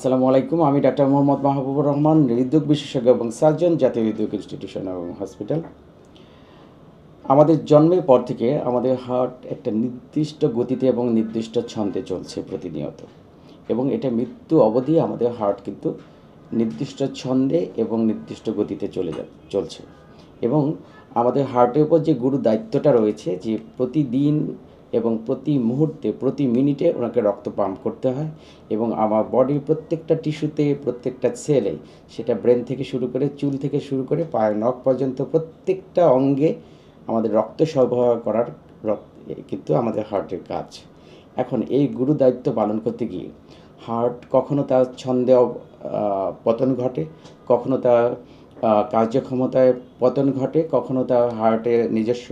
আসসালামু আলাইকুম, আমি ডাক্তার মোহাম্মদ মাহবুবুর রহমান, হৃদরোগ বিশেষজ্ঞ এবং সার্জন জাতীয় হৃদরোগ ইনস্টিটিউশন এবং হসপিটাল। আমাদের জন্মের পর থেকে আমাদের হার্ট একটা নির্দিষ্ট গতিতে এবং নির্দিষ্ট ছন্দে চলছে প্রতিনিয়ত। এবং এটা মৃত্যু অবধি আমাদের হার্ট কিন্তু নির্দিষ্ট ছন্দে এবং নির্দিষ্ট গতিতে চলে যা, চলছে। এবং আমাদের হার্টের উপর যে গুরু দায়িত্বটা রয়েছে যে প্রতিদিন এবং প্রতি মুহূর্তে, প্রতি মিনিটে ওনাকে রক্ত পাম্প করতে হয় এবং আমার বডির প্রত্যেকটা টিস্যুতে, প্রত্যেকটা সেলে সেটা ব্রেন থেকে শুরু করে, চুল থেকে শুরু করে, পায়ের নখ পর্যন্ত প্রত্যেকটা অঙ্গে আমাদের রক্ত সরবরাহ করার কিন্তু আমাদের হার্টের কাজ। এখন এই গুরু দায়িত্ব পালন করতে গিয়ে, হার্ট কখনো তার ছন্দে পতন ঘটে, কখনো তার কার্যক্ষমতায় পতন ঘটে, কখনো তার হার্টের নিজস্ব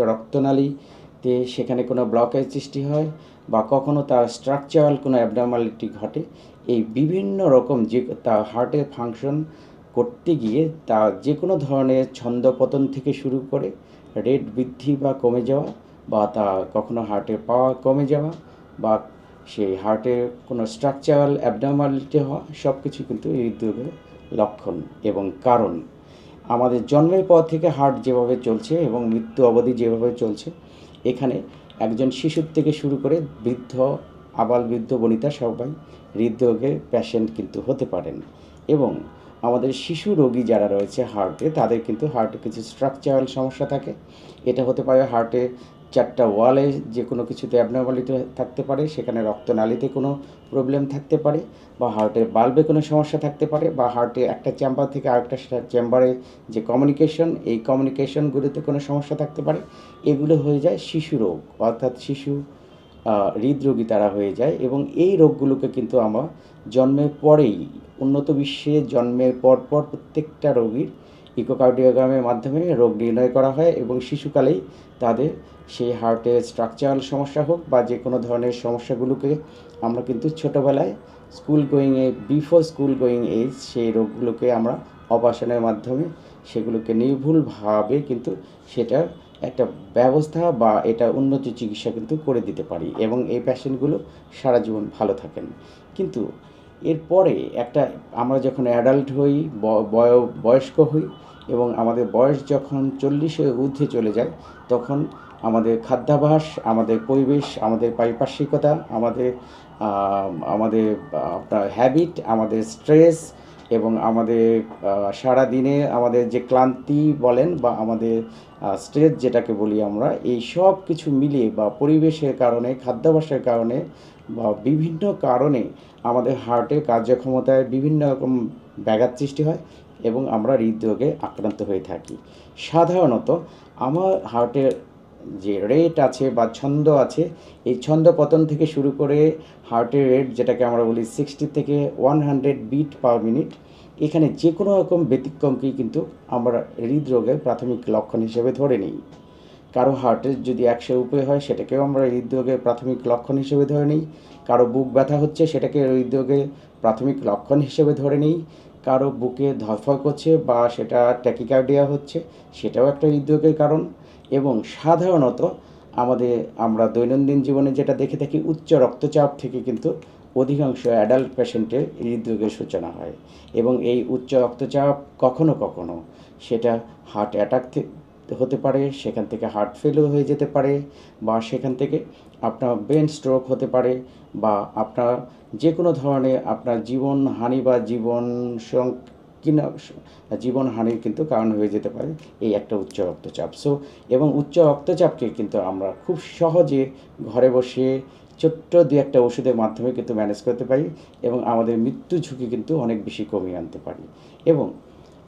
রক্তনালীতে সেখানে কোনো ব্লকের সৃষ্টি হয় বা কখনো তার স্ট্রাকচারাল কোনো অ্যাবনর্মালিটি ঘটে। এই বিভিন্ন রকম যে তার হার্টের ফাংশন করতে গিয়ে তা যে কোনো ধরনের ছন্দপতন থেকে শুরু করে রেট বৃদ্ধি বা কমে যাওয়া বা তা কখনো হার্টের পাওয়ার কমে যাওয়া বা সেই হার্টের কোনো স্ট্রাকচারাল অ্যাবনর্মালিটি হওয়া সব কিছু কিন্তু এই হৃদরোগের লক্ষণ এবং কারণ। আমাদের জন্মের পর থেকে হার্ট যেভাবে চলছে এবং মৃত্যু অবধি যেভাবে চলছে এখানে একজন শিশুর থেকে শুরু করে বৃদ্ধ, আবাল বৃদ্ধ, বনিতা সবাই হৃদরোগের প্যাশেন্ট কিন্তু হতে পারেন। এবং আমাদের শিশু রোগী যারা রয়েছে হার্টে তাদের কিন্তু হার্টে কিছু স্ট্রাকচারাল সমস্যা থাকে। এটা হতে পারে হার্টে চারটা ওয়ালে যে কোনো কিছুতে অ্যাবনর্মালিটি থাকতে পারে, সেখানে রক্তনালীতে কোনো প্রবলেম থাকতে পারে, বা হার্টের বাল্বে কোনো সমস্যা থাকতে পারে, বা হার্টে একটা চেম্বার থেকে আরেকটা চেম্বারে যে কমিউনিকেশন এই কমিউনিকেশনগুলোতে কোনো সমস্যা থাকতে পারে। এগুলো হয়ে যায় শিশু রোগ, অর্থাৎ শিশু হৃদরোগী তারা হয়ে যায়, এবং এই রোগগুলোকে কিন্তু আমরা জন্মের পরেই, উন্নত বিশ্বে জন্মের পর পর প্রত্যেকটা রোগীর ইকোকার্ডিওগ্রামের মাধ্যমে রোগ নির্ণয় করা হয় এবং শিশুকালেই তাদের সেই হার্টের স্ট্রাকচারাল সমস্যা হোক বা যে কোনো ধরনের সমস্যাগুলোকে আমরা কিন্তু ছোটোবেলায় স্কুল গোয়িংয়ে বিফোর স্কুল গোয়িং এজ সেই রোগগুলোকে আমরা অপারেশনের মাধ্যমে সেগুলোকে নির্ভুলভাবে কিন্তু সেটার একটা ব্যবস্থা বা এটা উন্নত চিকিৎসা কিন্তু করে দিতে পারি এবং এই পেশেন্টগুলো সারা জীবন ভালো থাকেন। কিন্তু এরপরে একটা আমরা যখন অ্যাডাল্ট হই বয়স্ক হই এবং আমাদের বয়স যখন চল্লিশের ঊর্ধ্বে চলে যায় তখন আমাদের খাদ্যাভ্যাস আমাদের পরিবেশ আমাদের পারিপার্শ্বিকতা আমাদের আমাদের আপনার হ্যাবিট আমাদের স্ট্রেস এবং আমাদের আহ, সারাদিনে আমাদের যে ক্লান্তি বলেন বা আমাদের স্ট্রেস যেটাকে বলি আমরা এই সব কিছু মিলিয়ে বা পরিবেশের কারণে খাদ্যাভ্যাসের কারণে বা বিভিন্ন কারণে আমাদের হার্টের কার্যক্ষমতায় বিভিন্ন রকম ব্যাঘাত সৃষ্টি হয়। এবং আমরা হৃদরোগে আক্রান্ত হয়ে থাকি। সাধারণত আমার হার্টের যে রেট আছে বা ছন্দ আছে, এই ছন্দ পতন থেকে শুরু করে হার্টের রেট যেটাকে আমরা বলি সিক্সটি থেকে one hundred beat per minute এখানে যে কোনো রকম ব্যতিক্রমকেই কিন্তু আমরা হৃদরোগের প্রাথমিক লক্ষণ হিসেবে ধরে নিই। কারও হার্টের যদি একশো উপরে হয়, সেটাকেও আমরা হৃদরোগের প্রাথমিক লক্ষণ হিসেবে ধরে নিই। কারও বুক ব্যথা হচ্ছে সেটাকে হৃদরোগের প্রাথমিক লক্ষণ হিসেবে ধরে নিই। কারও বুকে ধরফর করছে বা সেটা ট্যাকিকার্ডিয়া হচ্ছে, সেটাও একটা হৃদরোগের কারণ। এবং সাধারণত আমাদের, আমরা দৈনন্দিন জীবনে যেটা দেখে থাকি, উচ্চ রক্তচাপ থেকে কিন্তু অধিকাংশ অ্যাডাল্ট পেশেন্টের হৃদরোগের সূচনা হয়। এবং এই উচ্চ রক্তচাপ কখনো কখনো সেটা হার্ট অ্যাটাক হতে পারে, সেখান থেকে হার্ট ফেলও হয়ে যেতে পারে বা সেখান থেকে আপনার ব্রেন স্ট্রোক হতে পারে বা আপনার যে কোনো ধরনের আপনার জীবন হানি বা জীবন কিনা জীবন হানির কিন্তু কারণ হয়ে যেতে পারে। এই একটা উচ্চ রক্তচাপ। সো এবং উচ্চ রক্তচাপকে কিন্তু আমরা খুব সহজে ঘরে বসে ছোট্ট দু একটা ওষুধের মাধ্যমে কিন্তু ম্যানেজ করতে পারি এবং আমাদের মৃত্যু ঝুঁকি কিন্তু অনেক বেশি কমিয়ে আনতে পারি। এবং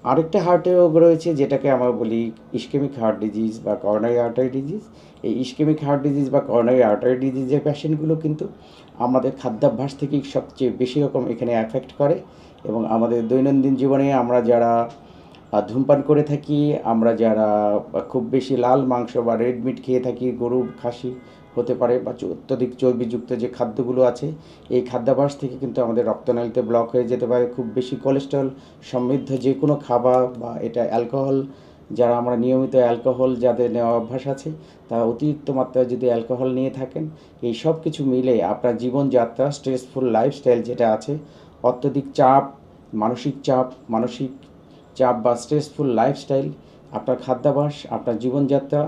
আরেকটা হার্টের রোগ রয়েছে, যেটাকে আমরা বলি ইস্কেমিক হার্ট ডিজিজ বা করোনারি আর্টারি ডিজিজ এই ইস্কেমিক হার্ট ডিজিজ বা করোনারি আর্টারি ডিজিজের পেশেন্টগুলো কিন্তু আমাদের খাদ্যাভ্যাস থেকেই সবচেয়ে বেশি রকম এখানে অ্যাফেক্ট করে এবং আমাদের দৈনন্দিন জীবনে আমরা যারা ধূমপান করে থাকি, আমরা যারা খুব বেশি লাল মাংস বা রেড মিট খেয়ে থাকি, গরু, খাসি হতে পারে বা অত্যধিক চর্বিযুক্ত যে খাদ্যগুলো আছে, এই খাদ্যাভ্যাস থেকে কিন্তু আমাদের রক্তনালীতে ব্লক হয়ে যেতে পারে। খুব বেশি কোলেস্ট্রল সমৃদ্ধ যে কোনো খাবার বা এটা অ্যালকোহল যারা আমরা নিয়মিত অ্যালকোহল যাদের নেওয়া অভ্যাস আছে, তারা অতিরিক্ত মাত্রায় যদি অ্যালকোহল নিয়ে থাকেন, এই সব কিছু মিলে আপনার জীবনযাত্রা স্ট্রেসফুল লাইফস্টাইল যেটা আছে, অত্যধিক চাপ, মানসিক চাপ মানসিক চাপ বা স্ট্রেসফুল লাইফস্টাইল আপনার খাদ্যাভাস, আপনার জীবনযাত্রা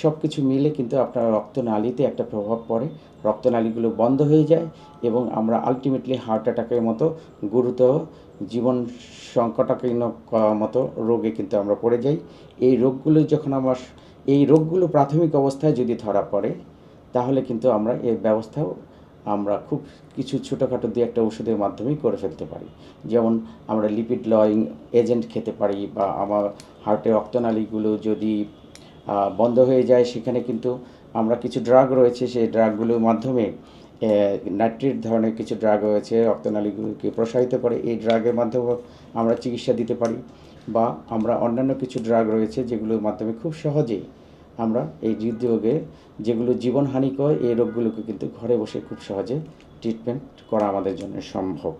সব কিছু মিলে কিন্তু আপনার রক্তনালীতে একটা প্রভাব পড়ে। রক্তনালীগুলো বন্ধ হয়ে যায় এবং আমরা আলটিমেটলি হার্ট অ্যাটাকের মতো গুরুতর জীবন সংকটাকীর্ণ মতো রোগে কিন্তু আমরা পড়ে যাই। এই রোগগুলো যখন আমার এই রোগগুলো প্রাথমিক অবস্থায় যদি ধরা পড়ে, তাহলে কিন্তু আমরা এর ব্যবস্থাও আমরা খুব কিছু ছোটোখাটো দু একটা ওষুধের মাধ্যমেই করে ফেলতে পারি। যেমন আমরা লিপিড লয়িং এজেন্ট খেতে পারি বা আমার হার্টের রক্তনালীগুলো যদি বন্ধ হয়ে যায় সেখানে কিন্তু আমরা কিছু ড্রাগ রয়েছে, সেই ড্রাগগুলোর মাধ্যমে নাইট্রেট ধরনের কিছু ড্রাগ রয়েছে রক্তনালীগুলোকে প্রসারিত করে এই ড্রাগের মাধ্যমে আমরা চিকিৎসা দিতে পারি। বা আমরা অন্যান্য কিছু ড্রাগ রয়েছে যেগুলোর মাধ্যমে খুব সহজেই আমরা এই হৃদরোগে যেগুলো জীবনহানিকর এই রোগগুলোকে কিন্তু ঘরে বসে খুব সহজে ট্রিটমেন্ট করা আমাদের জন্য সম্ভব।